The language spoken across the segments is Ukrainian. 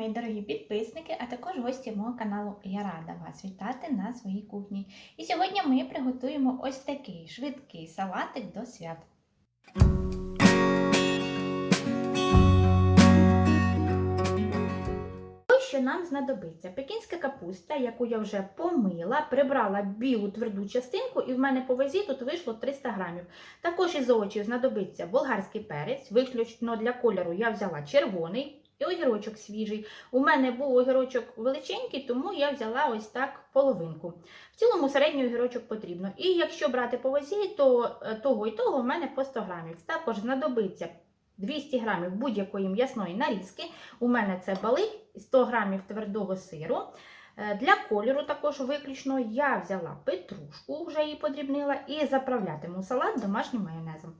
мої дорогі підписники, а також гості мого каналу. Я рада вас вітати на своїй кухні. І сьогодні ми приготуємо ось такий швидкий салатик до свят. Що нам знадобиться. Пекінська капуста, яку я вже помила, прибрала білу тверду частинку, і в мене по вазі тут вийшло 300 грамів. Також із овочів знадобиться болгарський перець, виключно для кольору я взяла червоний і огірочок свіжий. У мене був огірочок величенький, тому я взяла ось так половинку. В цілому середній огірочок потрібно. І якщо брати по вазі, то е, того і того у мене по 100 грамів. Також знадобиться 200 грамів будь-якої м'ясної нарізки. У мене це балик, 100 грамів твердого сиру. Е, Для кольору також виключно я взяла петрушку, вже її подрібнила, і заправлятиму салат домашнім майонезом.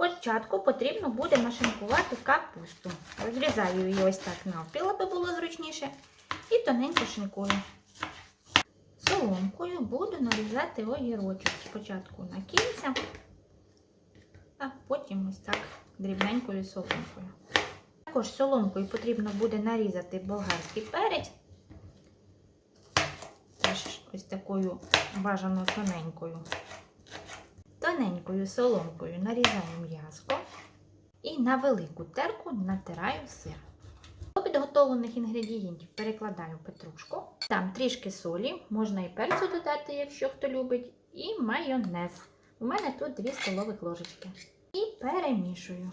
Спочатку потрібно буде нашинкувати капусту. Розрізаю її ось так навпіл, аби було зручніше, і тоненько шинкую. Соломкою буду нарізати огірочок. Спочатку на кільця, а потім ось так дрібненькою соломкою. Також соломкою потрібно буде нарізати болгарський перець. Теж ось такою бажано тоненькою. Тоненькою соломкою нарізаю м'язко і на велику терку натираю сир. До підготовлених інгредієнтів перекладаю петрушку, там трішки солі, можна і перцю додати, якщо хто любить, і майонез. У мене тут 2 столових ложечки. І перемішую.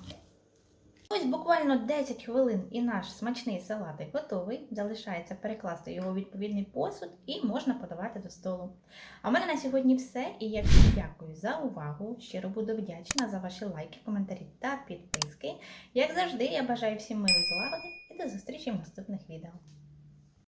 Ось буквально 10 хвилин і наш смачний салатик готовий. Залишається перекласти його у відповідний посуд і можна подавати до столу. А в мене на сьогодні все. І я всім дякую за увагу. Щиро буду вдячна за ваші лайки, коментарі та підписки. Як завжди, я бажаю всім миру злагоди і до зустрічі в наступних відео.